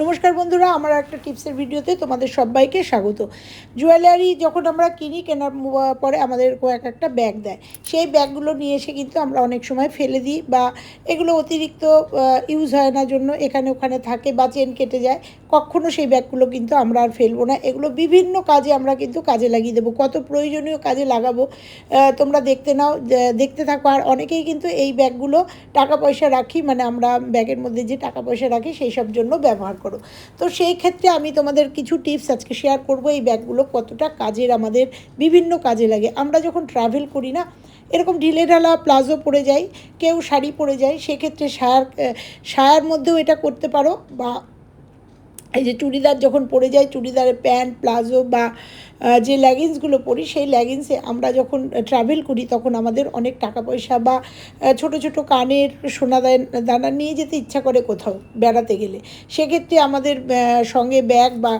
নমস্কার বন্ধুরা, আমার একটা টিপসের ভিডিওতে তোমাদের সবাইকে স্বাগত। জুয়েলারি যখন আমরা কিনি, কেনার পরে আমাদের কয়েক একটা ব্যাগ দেয়। সেই ব্যাগগুলো নিয়ে এসে কিন্তু আমরা অনেক সময় ফেলে দিই বা এগুলো অতিরিক্ত ইউজ হয় না জন্য এখানে ওখানে থাকে বা চেন কেটে যায়। কখনো সেই ব্যাগগুলো কিন্তু আমরা আর ফেলব না। এগুলো বিভিন্ন কাজে আমরা কিন্তু কাজে লাগিয়ে দেবো। কত প্রয়োজনীয় কাজে লাগাবো তোমরা দেখতে নাও দেখতে থাকো। আর অনেকেই কিন্তু এই ব্যাগগুলো টাকা পয়সা রাখি মানে আমরা ব্যাগের মধ্যে যে টাকা পয়সা রাখি, সেই সব জন্য ব্যবহার করো। তো সেই ক্ষেত্রে আমি তোমাদের কিছু টিপস আজকে শেয়ার করব, এই ব্যাগগুলো কতটা কাজের, আমাদের বিভিন্ন কাজে লাগে। আমরা যখন ট্রাভেল করি না, এরকম ঢিলে ঢালা প্লাজো পরে যায় কেউ শাড়ি পরে যায়, সেক্ষেত্রে সায়ার সায়ার মধ্যেও এটা করতে পারো বা এই যে চুড়িদার যখন পরে যায় চুড়িদারের প্যান্ট, প্লাজো বা যে লেগিংসগুলো পরি, সেই লেগিংসে আমরা যখন ট্রাভেল করি, তখন আমাদের অনেক টাকা পয়সা বা ছোট ছোট কানের সোনা দানা নিয়ে যেতে ইচ্ছা করে কোথাও বেড়াতে গেলে। সেক্ষেত্রে আমাদের সঙ্গে ব্যাগ বা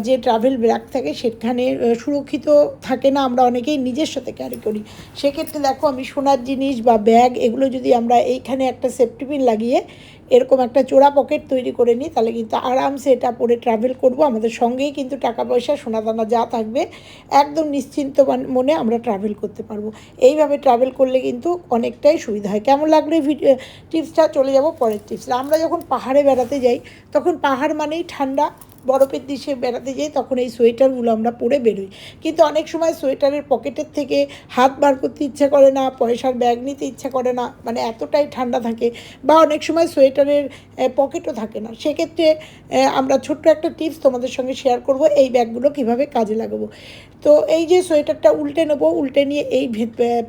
যে ট্রাভেল ব্যাগ থাকে সেখানে সুরক্ষিত থাকে না, আমরা অনেকেই নিজের সাথে ক্যারি করি। সেক্ষেত্রে দেখো, আমি সোনার জিনিস বা ব্যাগ এগুলো যদি আমরা এইখানে একটা সেফটি পিন লাগিয়ে এরকম একটা চোরা পকেট তৈরি করে নিই, তাহলে কিন্তু আরামসে এটা পরে ট্রাভেল করব। আমাদের সঙ্গেই কিন্তু টাকা পয়সা সোনাদানা যা থাকবে, একদম নিশ্চিন্ত মান- আমরা ট্রাভেল করতে পারব। এইভাবে ট্রাভেল করলে কিন্তু অনেকটাই সুবিধা হয়। কেমন লাগল ভিডিও টিপসটা চলে যাব পরের টিপস আমরা যখন পাহাড়ে বেড়াতে যাই, তখন পাহাড় মানেই ঠান্ডা। বরফের দেশে বেড়াতে যাই, তখন এই সোয়েটারগুলো আমরা পরে বেরোই। কিন্তু অনেক সময় সোয়েটারের পকেটের থেকে হাত বার করতে ইচ্ছা করে না, পয়সার ব্যাগ নিতে ইচ্ছা করে না মানে এতটাই ঠান্ডা থাকে বা অনেক সময় সোয়েটারের পকেটও থাকে না। সেক্ষেত্রে আমরা ছোট্ট একটা টিপস তোমাদের সঙ্গে শেয়ার করব, এই ব্যাগগুলো কীভাবে কাজে লাগাবো। তো এই যে সোয়েটারটা উল্টে নেব, উল্টে নিয়ে এই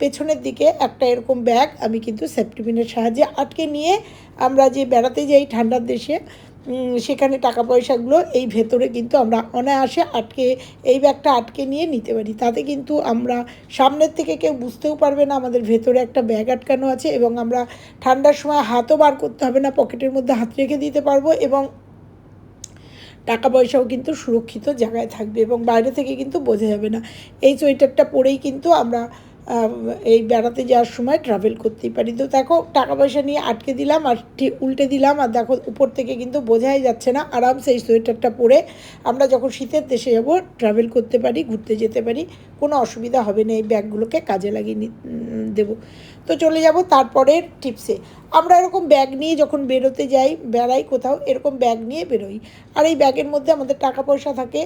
পেছনের দিকে একটা এরকম ব্যাগ আমি কিন্তু সেফটিপিনের সাহায্যে আটকে নিয়ে আমরা যে বেড়াতে যাই ঠান্ডার দেশে সেখানে টাকা পয়সাগুলো এই ভেতরে কিন্তু আমরা অনায়াসে আটকে, এই ব্যাগটা আটকে নিয়ে নিতে পারি। তাতে কিন্তু আমরা সামনের থেকে কেউ বুঝতেও পারবে না আমাদের ভেতরে একটা ব্যাগ আটকানো আছে এবং আমরা ঠান্ডার সময় হাতও বার করতে হবে না, পকেটের মধ্যে হাত রেখে দিতে পারব এবং টাকা পয়সাও কিন্তু সুরক্ষিত জায়গায় থাকবে এবং বাইরে থেকে কিন্তু বোঝা যাবে না। এই সোয়েটারটা পরেই কিন্তু আমরা এই বেড়াতে যাওয়ার সময় ট্রাভেল করতেই পারি। তো দেখো টাকা পয়সা নিয়ে আটকে দিলাম আর উল্টে দিলাম আর দেখো, উপর থেকে কিন্তু বোঝাই যাচ্ছে না। আরামসে এই সোয়েটারটা পরে আমরা যখন শীতের দেশে যাব ট্রাভেল করতে পারি, ঘুরতে যেতে পারি, কোনো অসুবিধা হবে না, এই ব্যাগগুলোকে কাজে লাগিয়ে দেবো। তো চলে যাব তারপরের টিপসে আমরা এরকম ব্যাগ নিয়ে যখন বেরোতে যাই, বেড়াই কোথাও, এরকম ব্যাগ নিয়ে বেরোই। আর এই ব্যাগের মধ্যে আমাদের টাকা পয়সা থাকে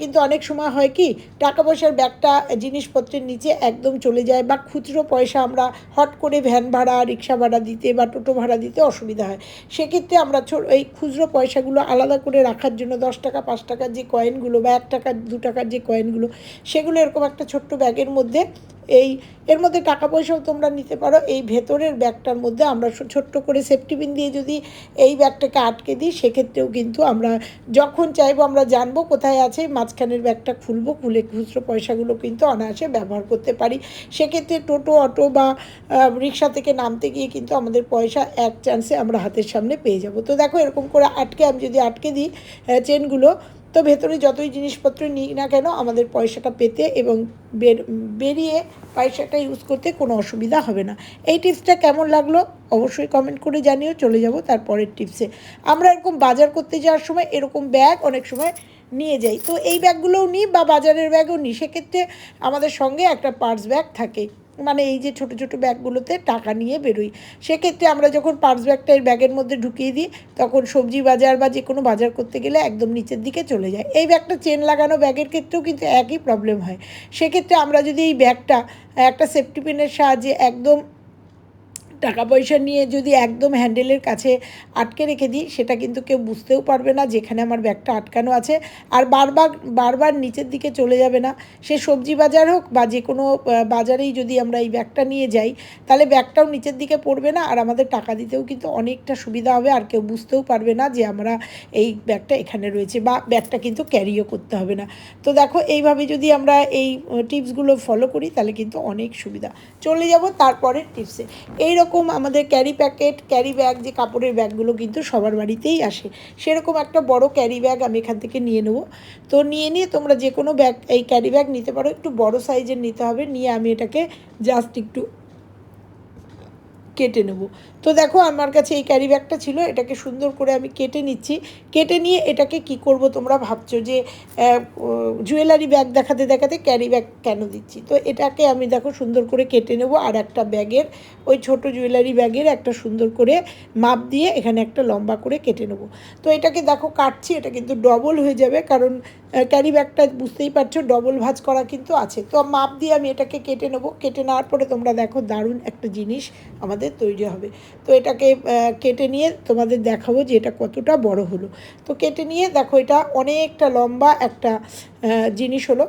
কিন্তু অনেক সময় হয় কি টাকা পয়সার ব্যাগটা জিনিসপত্রের নিচে একদম চলে যায় বা খুচরো পয়সা আমরা হট করে ভ্যান ভাড়া, রিক্সা ভাড়া দিতে বা টোটো ভাড়া দিতে অসুবিধা হয়। সেক্ষেত্রে আমরা এই খুচরো পয়সাগুলো আলাদা করে রাখার জন্য দশ টাকা, পাঁচ টাকার যে কয়েনগুলো বা এক টাকা, দু টাকার যে কয়েনগুলো, সেগুলো এরকম একটা ছোট্ট ব্যাগের মধ্যে এই, এর মধ্যে টাকা পয়সাও তোমরা নিতে পারো। এই ভেতরের ব্যাগটার মধ্যে আমরা ছোট্ট করে সেফটি পিন দিয়ে যদি এই ব্যাগটাকে আটকে দিই, সেক্ষেত্রেও কিন্তু আমরা যখন চাইব আমরা জানব কোথায় আছে মাঝখানের ব্যাগটা খুলবো, খুলে খুচরো পয়সাগুলো কিন্তু অনায়াসে ব্যবহার করতে পারি। সেক্ষেত্রে টোটো, অটো বা রিক্সা থেকে নামতে গিয়ে কিন্তু আমাদের পয়সা এক চান্সে আমরা হাতের সামনে পেয়ে যাব। তো দেখো এরকম করে আটকে, আমি যদি আটকে দিই চেনগুলো তো ভেতরে যতই জিনিসপত্র নিই না কেন আমাদের পয়সাটা পেতে এবং বের, বেরিয়ে পয়সাটা ইউজ করতে কোনো অসুবিধা হবে না। এই টিপসটা কেমন লাগল অবশ্যই কমেন্ট করে জানিও, চলে যাব তারপরের টিপসে আমরা এরকম বাজার করতে যাওয়ার সময় এরকম ব্যাগ অনেক সময় নিয়ে যাই। তো এই ব্যাগগুলোও নিই বা বাজারের ব্যাগও নিই। সেক্ষেত্রে আমাদের সঙ্গে একটা পার্স ব্যাগ থাকে। মানে এই যে ছোট ছোট ব্যাগগুলোতে টাকা নিয়ে বেরোই। সেক্ষেত্রে আমরা যখন পার্স ব্যাগটা এই ব্যাগের মধ্যে ঢুকিয়ে দিই, তখন সবজি বাজার বা যে কোনো বাজার করতে গেলে একদম নিচের দিকে চলে যায়। এই ব্যাগটা চেন লাগানো ব্যাগের ক্ষেত্রেও কিন্তু একই প্রবলেম হয়। সেক্ষেত্রে আমরা যদি এই ব্যাগটা একটা সেফটি পিনের সাহায্যে একদম টাকা পয়সা নিয়ে যদি একদম হ্যান্ডেলের কাছে আটকে রেখে দিই, সেটা কিন্তু কেউ বুঝতেও পারবে না যেখানে আমার ব্যাগটা আটকানো আছে। আর বারবার বারবার নিচের দিকে চলে যাবে না। সে সবজি বাজার হোক বা যে কোনো বাজারেই যদি আমরা এই ব্যাগটা নিয়ে যাই, তাহলে ব্যাগটাও নিচের দিকে পড়বে না। আর আমাদের টাকা দিতেও কিন্তু অনেকটা সুবিধা হবে। আর কেউ বুঝতেও পারবে না যে আমরা এই ব্যাগটা এখানে রয়েছে বা ব্যাগটা কিন্তু ক্যারিও করতে হবে না। তো দেখো, এইভাবে যদি আমরা এই টিপসগুলো ফলো করি, তাহলে কিন্তু অনেক সুবিধা। চলে যাব তারপরের টিপসে এইরকম আমাদের ক্যারি প্যাকেট ক্যারি ব্যাগ যে কাপড়ের ব্যাগগুলো কিন্তু সবার বাড়িতেই আসে। সেরকম একটা বড় ক্যারি ব্যাগ আমি এখান থেকে নিয়ে নেব। তো নিয়ে নিয়ে তোমরা যে কোনো ব্যাগ এই ক্যারি ব্যাগ নিতে পারো। একটু বড় সাইজের নিতে হবে। নিয়ে আমি এটাকে জাস্ট একটু কেটে নেব। তো দেখো আমার কাছে এই ক্যারি ব্যাগটা ছিল, এটাকে সুন্দর করে আমি কেটে নিচ্ছি। কেটে নিয়ে এটাকে কি করব তোমরা ভাবছ যে জুয়েলারি ব্যাগ দেখাতে দেখাতে ক্যারি ব্যাগ কেন দিচ্ছি? তো এটাকে আমি দেখো সুন্দর করে কেটে নেব আর একটা ব্যাগের, ওই ছোট জুয়েলারি ব্যাগের একটা সুন্দর করে মাপ দিয়ে এখানে একটা লম্বা করে কেটে নেব। তো এটাকে দেখো কাটছি, এটা কিন্তু ডবল হয়ে যাবে কারণ ক্যারি ব্যাগটা বুঝতেই পারছ ডবল ভাজ করা কিন্তু আছে। তো মাপ দিয়ে আমি এটাকে কেটে নেব। কেটে নেওয়ার পরে তোমরা দেখো দারুণ একটা জিনিস আমাদের তৈরি হবে। তো এটাকে কেটে নিয়ে তোমাদের দেখাবো যে এটা কতটা বড় হলো। তো কেটে নিয়ে দেখো এটা অনেকটা লম্বা একটা জিনিস হলো।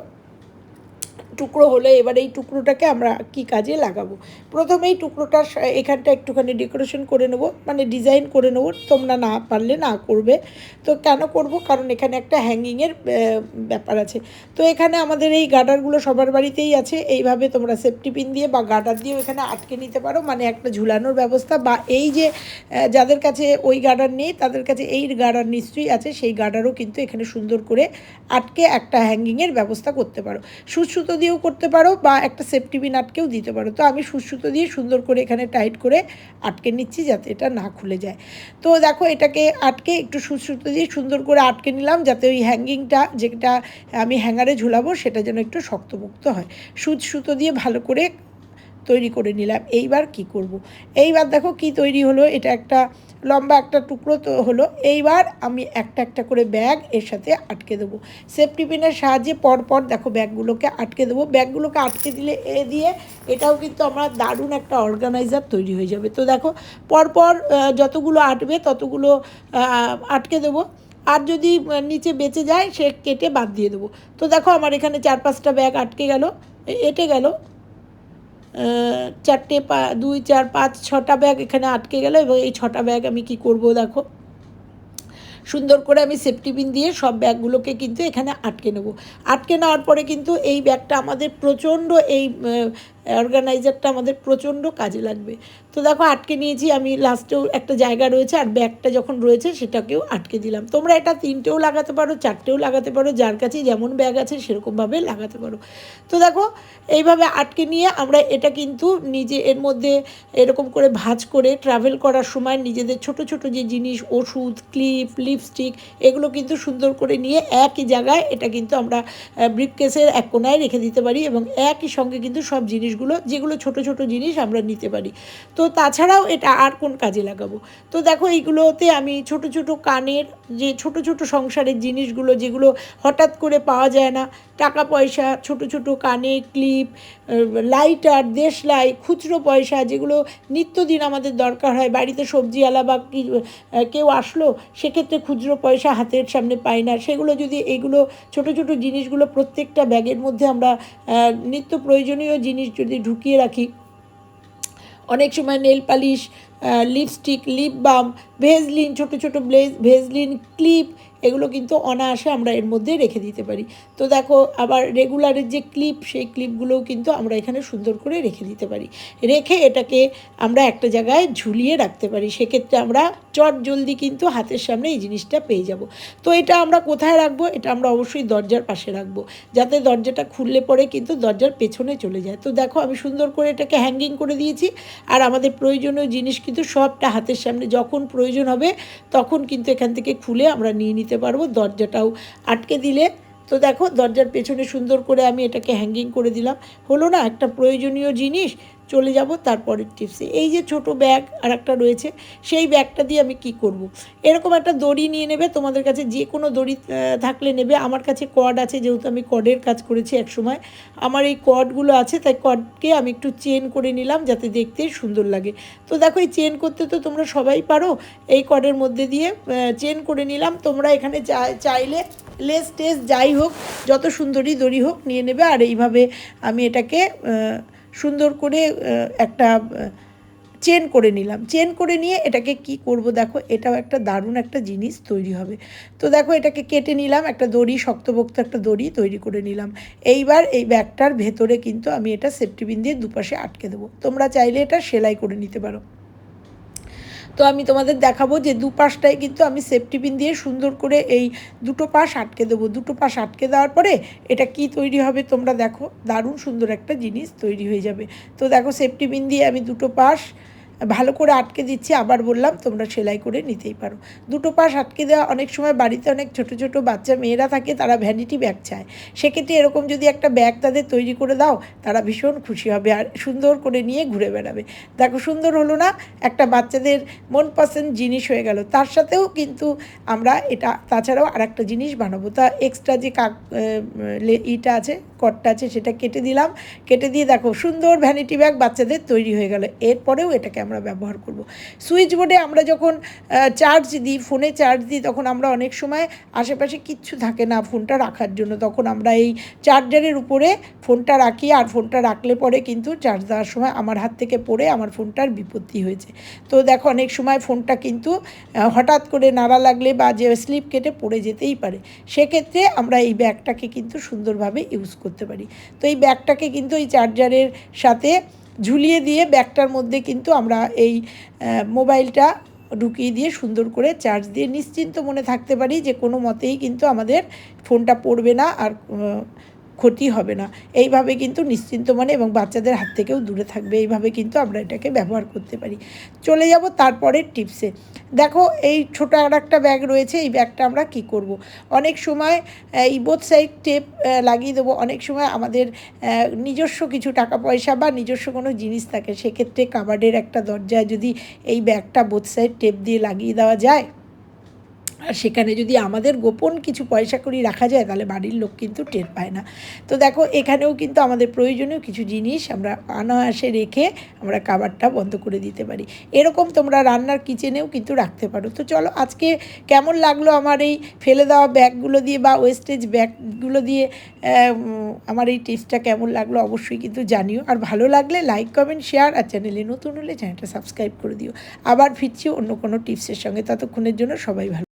টুকরো হলে এবার এই টুকরোটাকে আমরা কি কাজে লাগাবো? প্রথমেই টুকরোটা এখানটা একটুখানি ডেকোরেশন করে নেব মানে ডিজাইন করে নেব, তোমরা না পারলে না করবে। তো কেন করব? কারণ এখানে একটা হ্যাঙ্গিংয়ের ব্যাপার আছে। তো এখানে আমাদের এই গার্ডারগুলো সবার বাড়িতেই আছে, এইভাবে তোমরা সেফটি পিন দিয়ে বা গার্ডার দিয়েও এখানে আটকে নিতে পারো মানে একটা ঝুলানোর ব্যবস্থা বা এই যে যাদের কাছে ওই গার্ডার নেই, তাদের কাছে এই গার্ডার নিশ্চয়ই আছে, সেই গার্ডারও কিন্তু এখানে সুন্দর করে আটকে একটা হ্যাঙ্গিংয়ের ব্যবস্থা করতে পারো। সুসুতো দিয়েও করতে পারো বা একটা সেফটি পিন আটকেও দিতে পারো। তো আমি সুসুতো দিয়ে সুন্দর করে এখানে টাইট করে আটকে নিচ্ছি যাতে এটা না খুলে যায়। তো দেখো এটাকে আটকে একটু সুসুতো দিয়ে সুন্দর করে আটকে নিলাম যাতে ওই হ্যাঙ্গিংটা যেটা আমি হ্যাঙ্গারে ঝুলাবো সেটা যেন একটু শক্তমুক্ত হয়। সুচ সুতো দিয়ে ভালো করে তৈরি করে নিলাম। এইবার কি করব। এইবার দেখো কি তৈরি হলো? এটা একটা লম্বা একটা টুকরো তো হলো, এইবার আমি একটা একটা করে ব্যাগ এর সাথে আটকে দেবো। সেফটি পিনের সাহায্যে পরপর দেখো ব্যাগগুলোকে আটকে দেবো। ব্যাগগুলোকে আটকে দিলে এ দিয়ে এটাও কিন্তু আমার দারুণ একটা অর্গানাইজার তৈরি হয়ে যাবে। তো দেখো পরপর যতগুলো আটবে ততগুলো আটকে দেবো। আর যদি নিচে বেঁচে যায় সে কেটে বাদ দিয়ে দেবো। তো দেখো আমার এখানে চার পাঁচটা ব্যাগ আটকে গেল এটে গেল। চারটে পা, দুই, চার, পাঁচ, ছটা ব্যাগ এখানে আটকে গেল এবং এই ছটা ব্যাগ আমি কি করব দেখো। সুন্দর করে আমি সেফটি পিন দিয়ে সব ব্যাগগুলোকে কিন্তু এখানে আটকে নেব। আটকে নেওয়ার পরে কিন্তু এই ব্যাগটা আমাদের প্রচণ্ড এই অর্গানাইজারটা আমাদের প্রচণ্ড কাজে লাগবে। তো দেখো, আটকে নিয়েছি আমি লাস্টেও একটা জায়গা রয়েছে আর ব্যাগটা যখন রয়েছে সেটাকেও আটকে দিলাম। তোমরা এটা তিনটেও লাগাতে পারো, চারটেও লাগাতে পারো, যার কাছে যেমন ব্যাগ আছে সেরকমভাবে লাগাতে পারো। তো দেখো, এইভাবে আটকে নিয়ে আমরা এটা কিন্তু নিজে এর মধ্যে এরকম করে ভাঁজ করে ট্রাভেল করার সময় নিজেদের ছোট ছোট যে জিনিস, ওষুধ ক্লিপ লিপস্টিক, এগুলো কিন্তু সুন্দর করে নিয়ে একই জায়গায় এটা কিন্তু আমরা ব্রিফকেসের এক কোনায় রেখে দিতে পারি এবং একই সঙ্গে কিন্তু সব জিনিসগুলো, যেগুলো ছোট ছোট জিনিস আমরা নিতে পারি। তো তাছাড়াও এটা আর কোন কাজে লাগাবো? তো দেখো এইগুলোতে আমি ছোট ছোট কানের যে ছোট ছোট সংসারের জিনিসগুলো, যেগুলো হঠাৎ করে পাওয়া যায় না, টাকা পয়সা, ছোট ছোট কানে ক্লিপ লাইটার, দেশলাই, খুচরো পয়সা, যেগুলো নিত্যদিন আমাদের দরকার হয়, বাড়িতে সবজিওয়ালা বা কেউ আসলো, সেক্ষেত্রে খুচরো পয়সা হাতের সামনে পাই না। সেগুলো যদি এগুলো ছোট ছোট জিনিসগুলো প্রত্যেকটা ব্যাগের মধ্যে আমরা নিত্য প্রয়োজনীয় জিনিস যদি ঢুকিয়ে রাখি, অনেক সময় nail polish lipstick lip balm Vaseline ছোটো ছোটো ব্লেজ ভেজলিন ক্লিপ এগুলো কিন্তু অনায়াসে আমরা এর মধ্যে রেখে দিতে পারি। তো দেখো, আবার রেগুলারের যে ক্লিপ সেই ক্লিপগুলোও কিন্তু আমরা এখানে সুন্দর করে রেখে দিতে পারি। রেখে এটাকে আমরা একটা জায়গায় ঝুলিয়ে রাখতে পারি। সেক্ষেত্রে আমরা চট জলদি কিন্তু হাতের সামনে এই জিনিসটা পেয়ে যাব। তো এটা আমরা কোথায় রাখব? এটা আমরা অবশ্যই দরজার পাশে রাখব। যাতে দরজাটা খুললে পরে কিন্তু দরজার পেছনে চলে যায়। তো দেখো, আমি সুন্দর করে এটাকে হ্যাঙ্গিং করে দিয়েছি। আর আমাদের প্রয়োজনীয় জিনিস সবটা হাতের সামনে যখন প্রয়োজন হবে, তখন কিন্তু এখান থেকে খুলে আমরা নিয়ে নিতে পারব দরজাটাও আটকে দিলে। তো দেখো দরজার পেছনে সুন্দর করে আমি এটাকে হ্যাঙ্গিং করে দিলাম। হলো না একটা প্রয়োজনীয় জিনিস চলে যাব তারপরের টিপসে এই যে ছোট ব্যাগ আর একটা রয়েছে, সেই ব্যাগটা দিয়ে আমি কি করব। এরকম একটা দড়ি নিয়ে নেবে, তোমাদের কাছে যে কোনো দড়ি থাকলে নেবে। আমার কাছে কর্ড আছে, যেহেতু আমি কর্ডের কাজ করেছি এক সময় আমার এই কর্ডগুলো আছে, তাই কর্ডকে আমি একটু চেন করে নিলাম, যাতে দেখতে সুন্দর লাগে। তো দেখো, এই চেন করতে তো তোমরা সবাই পারো। এই কর্ডের মধ্যে দিয়ে চেন করে নিলাম। তোমরা এখানে চাইলে লেস টেস যাই হোক, যত সুন্দরী দড়ি হোক, নিয়ে নেবে। আর এইভাবে আমি এটাকে সুন্দর করে একটা চেন করে নিলাম। চেন করে নিয়ে এটাকে কি করব দেখো, এটাও একটা দারুণ একটা জিনিস তৈরি হবে। তো দেখো এটাকে কেটে নিলাম, একটা দড়ি শক্তপোক্ত একটা দড়ি তৈরি করে নিলাম। এইবার এই ব্যাগটার ভেতরে কিন্তু আমি এটা সেফটিবিন দিয়ে দুপাশে আটকে দেবো। তোমরা চাইলে এটা সেলাই করে নিতে পারো। তো আমি তোমাদের দেখাবো যে দুপাশটায় কিন্তু আমি সেফটি পিন দিয়ে সুন্দর করে এই দুটো পাশ আটকে দেবো। দুটো পাশ আটকে দেওয়ার পরে এটা কি তৈরি হবে তোমরা দেখো। দারুণ সুন্দর একটা জিনিস তৈরি হয়ে যাবে। তো দেখো সেফটি পিন দিয়ে আমি দুটো পাশ ভালো করে আটকে দিচ্ছি, আবার বললাম তোমরা সেলাই করে নিতেই পারো। দুটো পাশ আটকে দেওয়া অনেক সময় বাড়িতে অনেক ছোট ছোট বাচ্চা মেয়েরা থাকে, তারা ভ্যানিটি ব্যাগ চায়। সেক্ষেত্রে এরকম যদি একটা ব্যাগ তাদের তৈরি করে দাও, তারা ভীষণ খুশি হবে আর সুন্দর করে নিয়ে ঘুরে বেড়াবে। দেখো সুন্দর হলো না, একটা বাচ্চাদের মন পছন্দ জিনিস হয়ে গেল। তার সাথেও কিন্তু আমরা এটা, তাছাড়াও আর একটা জিনিস বানাবো। তা এক্সট্রা যে কাক ইটা আছে কটটা আছে সেটা কেটে দিলাম। কেটে দিয়ে দেখো, সুন্দর ভ্যানিটি ব্যাগ বাচ্চাদের তৈরি হয়ে গেল। এরপরেও এটাকে আমরা ব্যবহার করব। সুইচ বোর্ডে আমরা যখন চার্জ দিই ফোনে চার্জ দিই, তখন আমরা অনেক সময় আশেপাশে কিচ্ছু থাকে না ফোনটা রাখার জন্য। তখন আমরা এই চার্জারের উপরে ফোনটা রাখি আর ফোনটা রাখলে পরে কিন্তু চার্জ দেওয়ার সময় আমার হাত থেকে পড়ে আমার ফোনটার বিপত্তি হয়েছে। তো দেখো, অনেক সময় ফোনটা কিন্তু হঠাৎ করে নাড়া লাগলে বা যে স্লিপ কেটে পড়ে যেতেই পারে। সেক্ষেত্রে আমরা এই ব্যাগটাকে কিন্তু সুন্দরভাবে ইউজ করতে পারি। তো এই ব্যাগটাকে কিন্তু এই চার্জারের সাথে ঝুলিয়ে দিয়ে ব্যাগটার মধ্যে কিন্তু আমরা এই মোবাইলটা ঢুকিয়ে দিয়ে সুন্দর করে চার্জ দিয়ে নিশ্চিন্ত মনে থাকতে পারি যে কোনো মতেই কিন্তু আমাদের ফোনটা পড়বে না আর ক্ষতি হবে না। এইভাবে কিন্তু নিশ্চিন্ত মনে এবং বাচ্চাদের হাত থেকেও দূরে থাকবে। এইভাবে কিন্তু আমরা এটাকে ব্যবহার করতে পারি। চলে যাব তারপরের টিপসে দেখো, এই ছোটো আর একটা ব্যাগ রয়েছে। এই ব্যাগটা আমরা কি করব। অনেক সময় এই বোথ সাইড টেপ লাগিয়ে দেবো। অনেক সময় আমাদের নিজস্ব কিছু টাকা পয়সা বা নিজস্ব কোনো জিনিস থাকে। সেক্ষেত্রে কাবার্ডের একটা দরজায় যদি এই ব্যাগটা বোথ সাইড টেপ দিয়ে লাগিয়ে দেওয়া যায় আর সেখানে যদি আমাদের গোপন কিছু পয়সা করি রাখা যায়, তাহলে বাড়ির লোক কিন্তু টের পায় না। তো দেখো, এখানেও কিন্তু আমাদের প্রয়োজনীয় কিছু জিনিস আমরা অনায়াসে রেখে আমরা কাবারটা বন্ধ করে দিতে পারি। এরকম তোমরা রান্নার কিচেনেও কিন্তু রাখতে পারো। তো চলো, আজকে কেমন লাগল আমার এই ফেলে দেওয়া ব্যাগগুলো দিয়ে বা ওয়েস্টেজ ব্যাগগুলো দিয়ে আমার এই টিপসটা কেমন লাগল অবশ্যই কিন্তু জানিও। আর ভালো লাগলে লাইক, কমেন্ট, শেয়ার আর চ্যানেলে নতুন হলে চ্যানেলটা সাবস্ক্রাইব করে দিও। আবার ফিরছি অন্য কোনো টিপসের সঙ্গে। ততক্ষণের জন্য সবাই ভালো